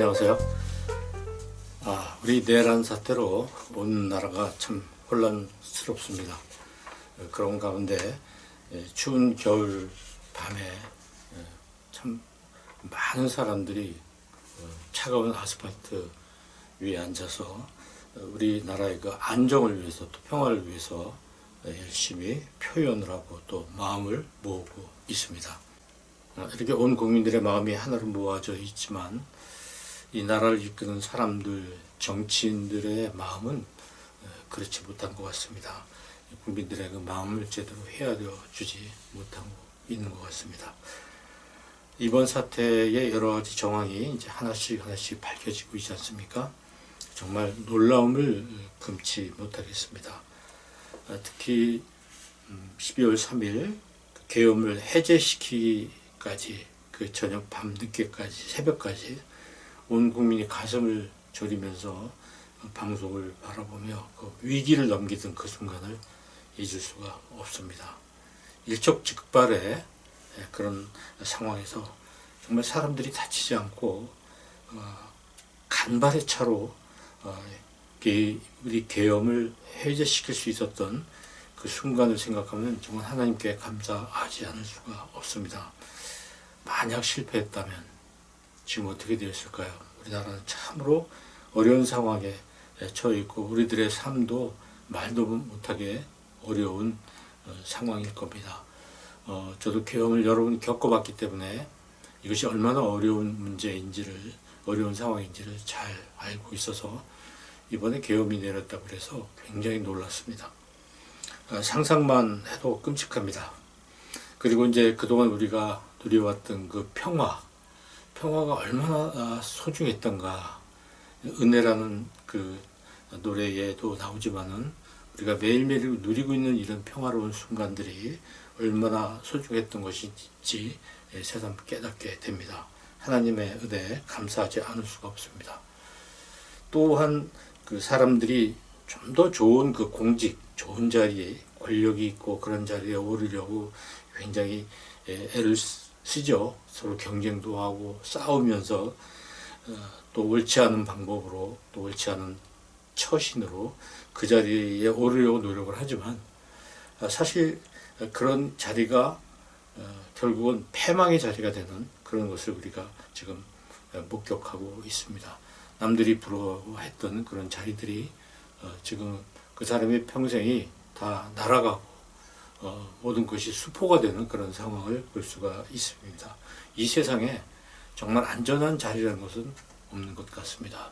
안녕하세요. 아, 우리 내란 사태로 온 나라가 참 혼란스럽습니다. 어, 그런 가운데 예, 추운 겨울 밤에 예, 참 많은 사람들이 어, 차가운 아스팔트 위에 앉아서 어, 우리나라의 그 안정을 위해서 또 평화를 위해서 예, 열심히 표현을 하고 또 마음을 모으고 있습니다. 아, 이렇게 온 국민들의 마음이 하나로 모아져 있지만 이 나라를 이끄는 사람들, 정치인들의 마음은 어, 그렇지 못한 것 같습니다. 국민들의 그 마음을 제대로 헤아려 주지 못하고 있는 것 같습니다. 이번 사태의 여러 가지 정황이 이제 하나씩 하나씩 밝혀지고 있지 않습니까? 정말 놀라움을 금치 못하겠습니다. 아, 특히 12월 3일 계엄을 해제시키기까지 그 저녁 밤 늦게까지 새벽까지 온 국민이 가슴을 졸이면서 방송을 바라보며 그 위기를 넘기던 그 순간을 잊을 수가 없습니다. 일촉즉발의 그런 상황에서 정말 사람들이 다치지 않고 어, 간발의 차로 어, 이 우리 계엄을 해제시킬 수 있었던 그 순간을 생각하면 정말 하나님께 감사하지 않을 수가 없습니다. 만약 실패했다면 지금 어떻게 되었을까요? 우리나라는 참으로 어려운 상황에 처해 있고 우리들의 삶도 말도 못하게 어려운 어, 상황일 겁니다. 어, 저도 계엄을 여러 번 겪어봤기 때문에 이것이 얼마나 어려운 문제인지를 어려운 상황인지를 잘 알고 있어서 이번에 계엄이 내렸다고 그래서 굉장히 놀랐습니다. 어, 상상만 해도 끔찍합니다. 그리고 이제 그동안 우리가 누려왔던 그 평화, 평화가 얼마나 아, 소중했던가. 은혜라는 그 노래에도 나오지만은 우리가 매일매일 누리고 있는 이런 평화로운 순간들이 얼마나 소중했던 것인지 예, 새삼 깨닫게 됩니다. 하나님의 은혜에 감사하지 않을 수가 없습니다. 또한 그 사람들이 좀 더 좋은 그 공직, 좋은 자리에 권력이 있고 그런 자리에 오르려고 굉장히 예, 애를 쓰죠. 서로 경쟁도 하고 싸우면서 어, 또 옳지 않은 방법으로 또 옳지 않은 처신으로 그 자리에 오르려고 노력을 하지만 아, 사실 그런 자리가 어, 결국은 패망의 자리가 되는 그런 것을 우리가 지금 목격하고 있습니다. 남들이 부러워했던 그런 자리들이 어, 지금 그 사람의 평생이 다 날아가고 어, 모든 것이 수포가 되는 그런 상황을 볼 수가 있습니다. 이 세상에 정말 안전한 자리라는 것은 없는 것 같습니다.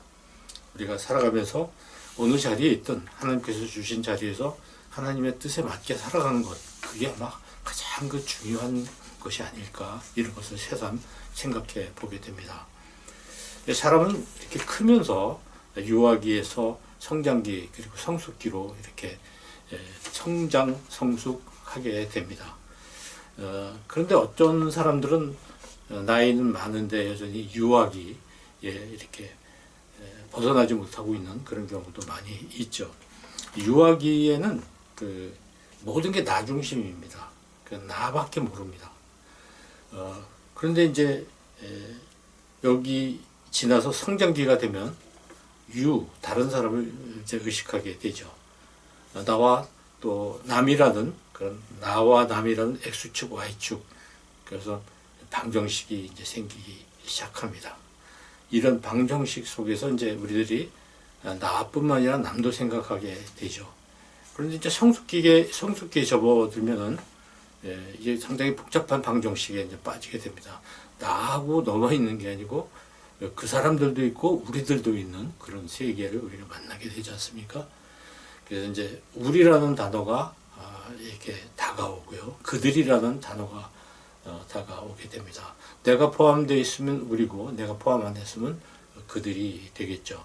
우리가 살아가면서 어느 자리에 있든 하나님께서 주신 자리에서 하나님의 뜻에 맞게 살아가는 것, 그게 아마 가장 그 중요한 것이 아닐까, 이런 것을 새삼 생각해 보게 됩니다. 사람은 이렇게 크면서 유아기에서 성장기, 그리고 성숙기로 이렇게 예, 성장, 성숙 하게 됩니다. 어, 그런데 어떤 사람들은 나이는 많은데 여전히 유아기, 예, 이렇게 벗어나지 못하고 있는 그런 경우도 많이 있죠. 유아기에는 그 모든 게 나 중심입니다. 그 나밖에 모릅니다. 어, 그런데 이제 에, 여기 지나서 성장기가 되면 유 다른 사람을 이제 의식하게 되죠. 어, 나와 또 남이라는 그런 나와 남이라는 X축, Y축 그래서 방정식이 이제 생기기 시작합니다. 이런 방정식 속에서 이제 우리들이 나뿐만 아니라 남도 생각하게 되죠. 그런데 이제 성숙기에 성숙기에 접어들면은 예, 이게 상당히 복잡한 방정식에 이제 빠지게 됩니다. 나하고 넘어 있는 게 아니고 그 사람들도 있고 우리들도 있는 그런 세계를 우리가 만나게 되지 않습니까? 그래서 이제 우리라는 단어가 아, 이렇게 다가오고요. 그들이라는 단어가 어, 다가오게 됩니다. 내가 포함되어 있으면 우리고 내가 포함 안 했으면 그들이 되겠죠.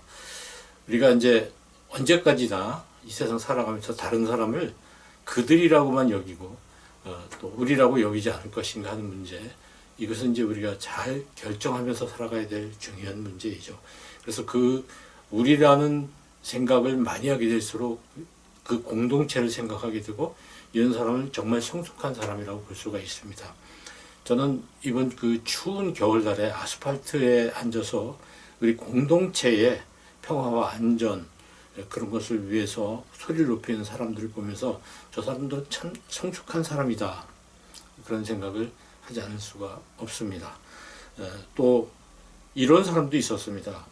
우리가 이제 언제까지나 이 세상 살아가면서 다른 사람을 그들이라고만 여기고 어, 또 우리라고 여기지 않을 것인가 하는 문제 이것은 이제 우리가 잘 결정하면서 살아가야 될 중요한 문제이죠. 그래서 그 우리라는 생각을 많이 하게 될수록 그 공동체를 생각하게 되고 이런 사람은 정말 성숙한 사람이라고 볼 수가 있습니다. 저는 이번 그 추운 겨울날에 아스팔트에 앉아서 우리 공동체의 평화와 안전 예, 그런 것을 위해서 소리를 높이는 사람들을 보면서 저 사람도 참 성숙한 사람이다 그런 생각을 하지 않을 수가 없습니다. 에, 또 이런 사람도 있었습니다.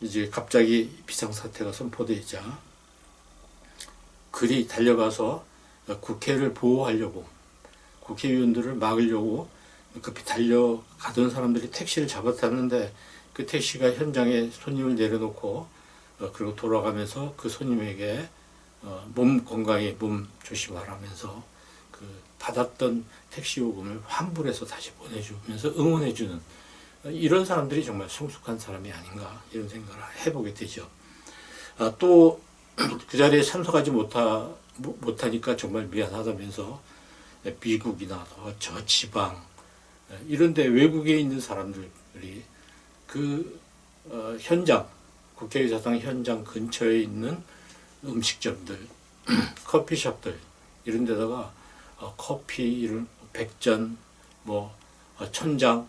이제 갑자기 비상사태가 선포되자 그리 달려가서 국회를 보호하려고 국회의원들을 막으려고 급히 달려가던 사람들이 택시를 잡아탔는데 그 택시가 현장에 손님을 내려놓고 어, 그리고 돌아가면서 그 손님에게 어, 몸 건강에 몸 조심하라면서 그 받았던 택시 요금을 환불해서 다시 보내주면서 응원해주는 어, 이런 사람들이 정말 성숙한 사람이 아닌가 이런 생각을 해보게 되죠. 아, 또 그 자리에 참석하지 못하, 못- 못하니까 정말 미안하다면서 미국이나 저 지방 이런데 외국에 있는 사람들이 그 어, 현장 국회의사당 현장 근처에 있는 음식점들 커피숍들 이런 데다가 어, 커피 이런 백전 뭐 어, 천장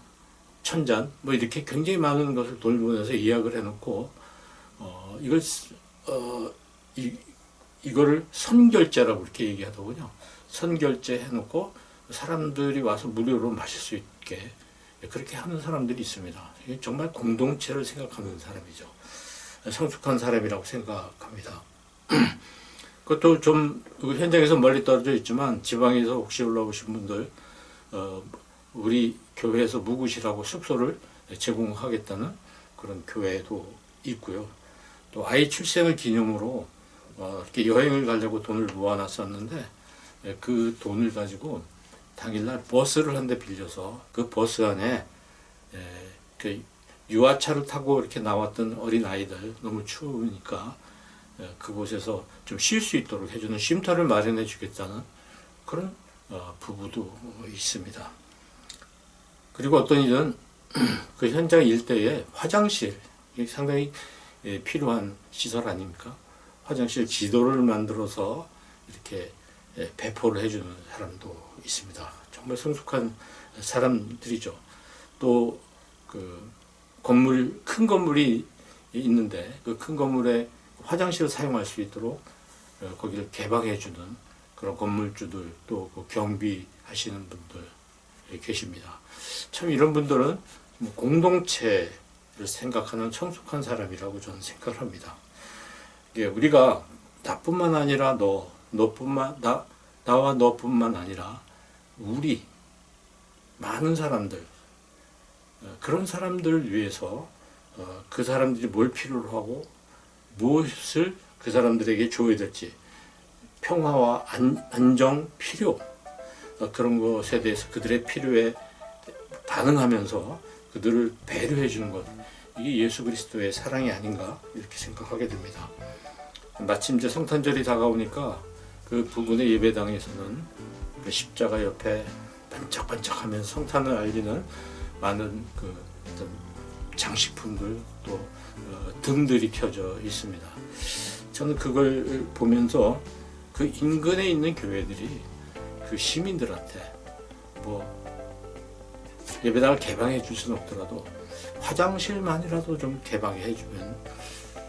천잔 뭐 이렇게 굉장히 많은 것을 보내서 예약을 해놓고 어, 이걸 쓰- 어, 이, 이거를 선결제라고 이렇게 얘기하더군요. 선결제 해놓고 사람들이 와서 무료로 마실 수 있게 그렇게 하는 사람들이 있습니다. 정말 공동체를 생각하는 사람이죠. 성숙한 사람이라고 생각합니다. 그것도 좀그 현장에서 멀리 떨어져 있지만 지방에서 혹시 올라오신 분들 어, 우리 교회에서 묵으시라고 숙소를 제공하겠다는 그런 교회도 있고요. 또 아이 출생을 기념으로 어, 이렇게 여행을 가려고 돈을 모아놨었는데 예, 그 돈을 가지고 당일날 버스를 한 대 빌려서 그 버스 안에 예, 그 유아차를 타고 이렇게 나왔던 어린 아이들 너무 추우니까 예, 그곳에서 좀 쉴 수 있도록 해주는 쉼터를 마련해 주겠다는 그런 어, 부부도 있습니다. 그리고 어떤 일은 그 현장 일대에 화장실 이 상당히 예, 필요한 시설 아닙니까? 화장실 지도를 만들어서 이렇게 예, 배포를 해주는 사람도 있습니다. 정말 성숙한 사람들이죠. 또 그 건물 큰 건물이 있는데 그 큰 건물에 화장실을 사용할 수 있도록 어, 거기를 개방해주는 그런 건물주들 또 그 경비하시는 분들 예, 계십니다. 참 이런 분들은 뭐 공동체를 생각하는 성숙한 사람이라고 저는 생각을 합니다. 이게 우리가 나뿐만 아니라 너, 너뿐만 나 나와 너뿐만 아니라 우리 많은 사람들 어, 그런 사람들을 위해서 어, 그 사람들이 뭘 필요로 하고 무엇을 그 사람들에게 줘야 될지 평화와 안, 안정 필요 어, 그런 것에 대해서 그들의 필요에 반응하면서 그들을 배려해 주는 것 이게 예수 그리스도의 사랑이 아닌가 이렇게 생각하게 됩니다. 마침 이제 성탄절이 다가오니까 그 부근의 예배당에서는 그 십자가 옆에 반짝반짝하면서 성탄을 알리는 많은 그 어떤 장식품들 또 어, 등들이 켜져 있습니다. 저는 그걸 보면서 그 인근에 있는 교회들이 그 시민들한테 뭐 예배당을 개방해 줄 수는 없더라도 화장실만이라도 좀 개방해 주면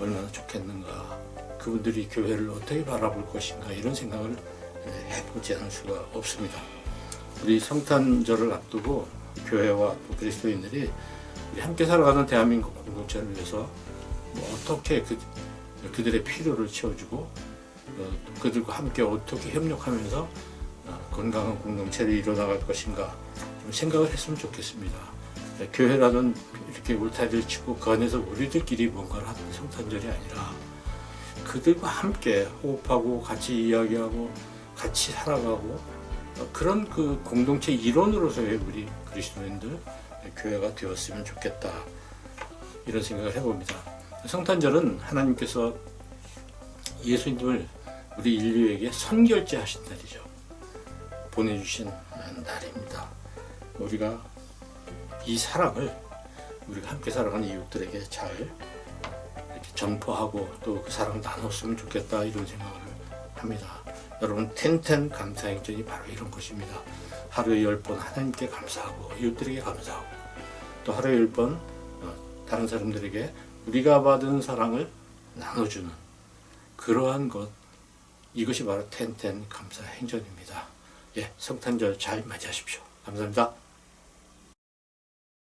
얼마나 좋겠는가 그분들이 교회를 어떻게 바라볼 것인가 이런 생각을 해보지 않을 수가 없습니다. 우리 성탄절을 앞두고 교회와 또 그리스도인들이 함께 살아가는 대한민국 공동체를 위해서 뭐 어떻게 그, 그들의 필요를 채워주고 어, 또 그들과 함께 어떻게 협력하면서 어, 건강한 공동체를 이뤄나갈 것인가 좀 생각을 했으면 좋겠습니다. 네, 교회라는 이렇게 울타리를 치고 그 안에서 우리들끼리 뭔가를 하는 성탄절이 아니라 그들과 함께 호흡하고 같이 이야기하고 같이 살아가고 어, 그런 그 공동체 일원으로서의 우리 그리스도인들 교회가 되었으면 좋겠다 이런 생각을 해봅니다. 성탄절은 하나님께서 예수님을 우리 인류에게 선결제하신 날이죠. 보내주신 날입니다. 우리가 이 사랑을 우리가 함께 살아가는 이웃들에게 잘 이렇게 전포하고 또 그 사랑을 나눴으면 좋겠다 이런 생각을 합니다. 여러분 텐텐 감사행전이 바로 이런 것입니다. 하루에 열 번 하나님께 감사하고 이웃들에게 감사하고 또 하루에 열번 어, 다른 사람들에게 우리가 받은 사랑을 나눠주는 그러한 것 이것이 바로 텐텐 감사 행전입니다. 예, 성탄절 잘 맞이하십시오. 감사합니다.